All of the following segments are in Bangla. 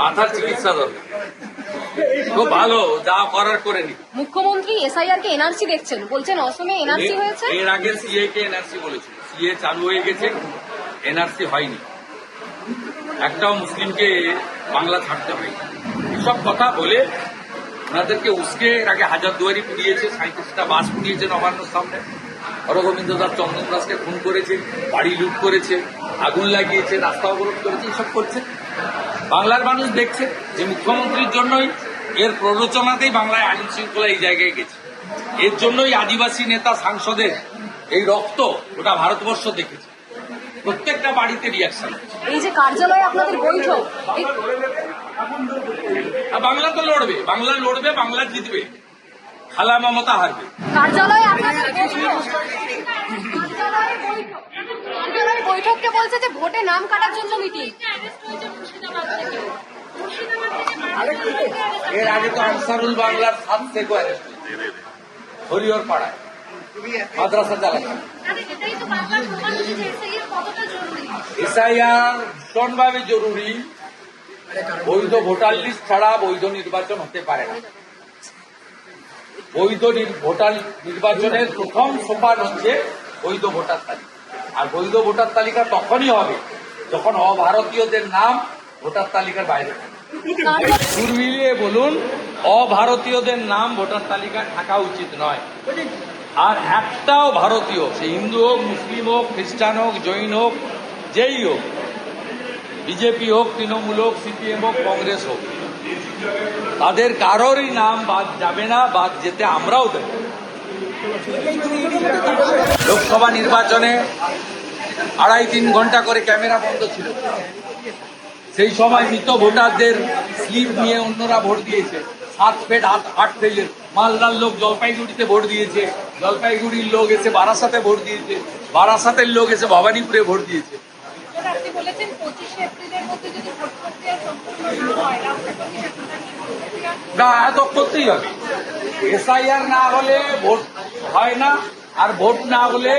মাথার চিকিৎসা দরকার। খুব ভালো যা করার করে নি। মুখ্যমন্ত্রী এসআইআর কে এনআরসি দেখছেন বলছেন অসমে এনআরসি হয়েছে? এর আগে সিএ কে এনআরসি বলেছিল। সিএ চালু হয়ে গেছে এনআরসি হয়নি। একটাও মুসলিমকে বাংলা ছাড়তে হয়নি। এসব কথা বলে ওনাদেরকে উস্কে এর আগে হাজার দুয়ারি পুড়িয়েছে সাঁত্রিশটা বাস পুড়িয়েছে নবান্নর সামনে। হরগোবিন্দ দাস চন্দন দাসকে খুন করেছে বাড়ি লুট করেছে আগুন লাগিয়েছে রাস্তা অবরোধ করেছে এসব করছে। বাংলার মানুষ দেখছে যে মুখ্যমন্ত্রীর জন্যই এর প্ররোচনাতেই বাংলায় আইন শৃঙ্খলা এই জায়গায় গেছে। এর জন্যই আদিবাসী নেতা সাংসদের এই রক্ত ওটা ভারতবর্ষ দেখেছে। প্রত্যেকটা বাড়িতে রিয়াকশন এই যে কার্যালয়ে আপনাদের বৈঠক বাংলা তো লড়বে বাংলা লড়বে বাংলা জিতবে। খালা মমতা হারবে কার্যালয়ে কার্যালয়ে বৈঠককে বলছে যে ভোটে নাম কাটার জন্য মিটিং। এর আগে তো আনসারুল বাংলার সাত থেকে অ্যারেস্ট হরিহর পাড়ায়। মাদ্রাসা চালাচ্ছে এসআইআর ভীষণভাবে জরুরি। বৈধ ভোটার লিস্ট ছাড়া বৈধ নির্বাচন হতে পারে না। বৈধ ভোটার নির্বাচনের প্রথম সোপান হচ্ছে বৈধ ভোটার তালিকা। আর বৈধ ভোটার তালিকা তখনই হবে যখন অভারতীয়দের নাম ভোটার তালিকার বাইরে সুর মিলিয়ে বলুন, অভারতীয়দের নাম ভোটার তালিকায় থাকা উচিত নয়। আর একটাও ভারতীয়, সে হিন্দু হোক, মুসলিম হোক, খ্রিস্টান হোক, জৈন হোক, যেই হোক, বিজেপি হোক, তৃণমূল হোক, সিপিএম হোক, কংগ্রেস হোক। তাদের কারোরই নাম বাদ যাবে না, বাদ যেতে আমরাও দেব। লোকসভা নির্বাচনে আড়াই তিন ঘণ্টা করে ক্যামেরা বন্ধ ছিল। সেই সময় মৃত ভোটারদের স্লিপ নিয়ে অন্যরা ভোট দিয়েছে। সাত ফেট আট আট ফেলের মালদার লোক জলপাইগুড়িতে ভোট দিয়েছে। জলপাইগুড়ির লোক এসে বারাসাতে ভোট দিয়েছে। বারাসাতের লোক এসে ভবানীপুরে ভোট দিয়েছে। আপনি বলেছেন পঁচিশে এপ্রিলের মধ্যে যদি ভোট প্রক্রিয়া সম্পূর্ণ না হয় না এত করতেই হবে এসআইআর না হলে ভোট হয় না, আর ভোট না হলে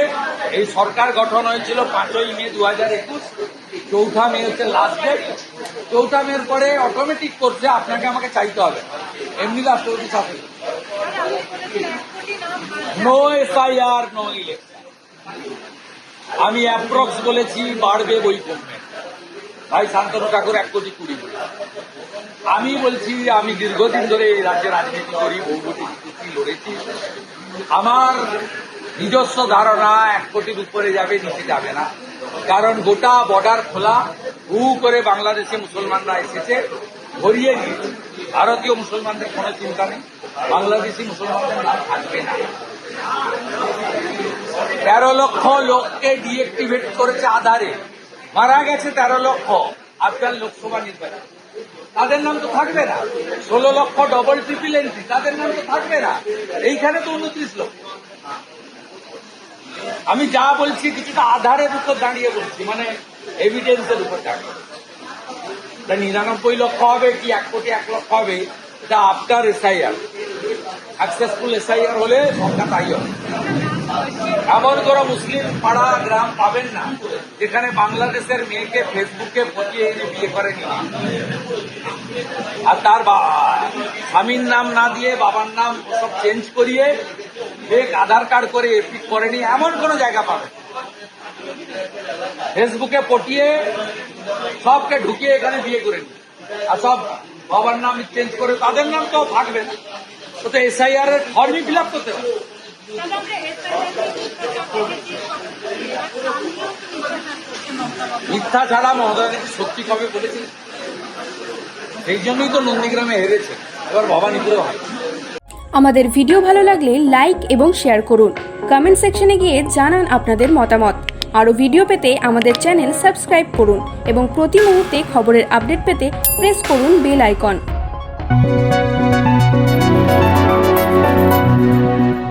এই সরকার গঠন হয়েছিল পাঁচই মে দু হাজার একুশ, চৌঠা মে হচ্ছে লাস্ট ডেট চৌঠা মের পরে অটোমেটিক করছে আপনাকে আমাকে চাইতে হবে। এমনি রাষ্ট্রপতি শাসন নো এসআইআর নো ইলেকশন আমি অ্যাপ্রক্স বলেছি, বাড়বে বই কমবে ভাই, শান্তনু ঠাকুর এক কোটি কুড়ি আমি বলছি, আমি দীর্ঘদিন ধরে এই রাজ্যে রাজনীতি করি বহুবটি জিতেছি লড়েছি। আমার নিজস্ব ধারণা এক কোটির উপরে যাবে, নিচে যাবে না। কারণ গোটা বর্ডার খোলা, হু করে বাংলাদেশে মুসলমানরা এসেছে, ভরিয়ে দিয়েছে ভারতীয় মুসলমানদের কোনো চিন্তা নেই, বাংলাদেশি মুসলমানদের নাম থাকবে না। তেরো লক্ষ লোককে ডিএক্টিভেট করেছে আধারে। মারা গেছে তেরো লক্ষ আফগান লোকসভা নির্বাচন। তাদের নাম তো থাকবে না। ষোলো লক্ষ ডবল ট্রিপল এন্ট্রি তাদের নাম তো থাকবে না। এইখানে তো উনত্রিশ লক্ষ। আমি যা বলছি, কিছুটা আধারের উপর দাঁড়িয়ে বলছি মানে এভিডেন্সের উপর দাঁড়িয়ে। নিরানব্বই লক্ষ হবে কি, এক কোটি এক লক্ষ হবে, এটা আফটার এসআইআর সাকসেসফুল এসআইআর হলে সংখ্যা তাই হবে। এমন কোনো মুসলিম পাড়া, গ্রাম পাবেন না, যেখানে বাংলাদেশের মেয়েকে ফেসবুকে পচিয়ে এনে বিয়ে করেনি। আর তার স্বামীর নাম না দিয়ে বাবার নাম সব চেঞ্জ করিয়ে ফেক আধার কার্ড করে এপিক করেনি, এমন কোনো জায়গা পাবে ফেসবুকে পটিয়ে সবকে ঢুকিয়ে এখানে বিয়ে করে নি আর সব বাবার নাম চেঞ্জ করে তাদের নাম তো থাকবে না। তো এসআইআর এর ফর্মই ফিল আপ করতে মিথ্যা ছাড়া মহোদয় সত্যি কবে বলেছিলেন সেই জন্যই তো নন্দীগ্রামে হেরেছে। এবার ভবানীপুরে হয়। আমাদের ভিডিও ভালো লাগলে লাইক এবং শেয়ার করুন। কমেন্ট সেকশনে গিয়ে জানান আপনাদের মতামত। আরও ভিডিও পেতে আমাদের চ্যানেল সাবস্ক্রাইব করুন এবং প্রতি মুহূর্তে খবরের আপডেট পেতে প্রেস করুন বেল আইকন।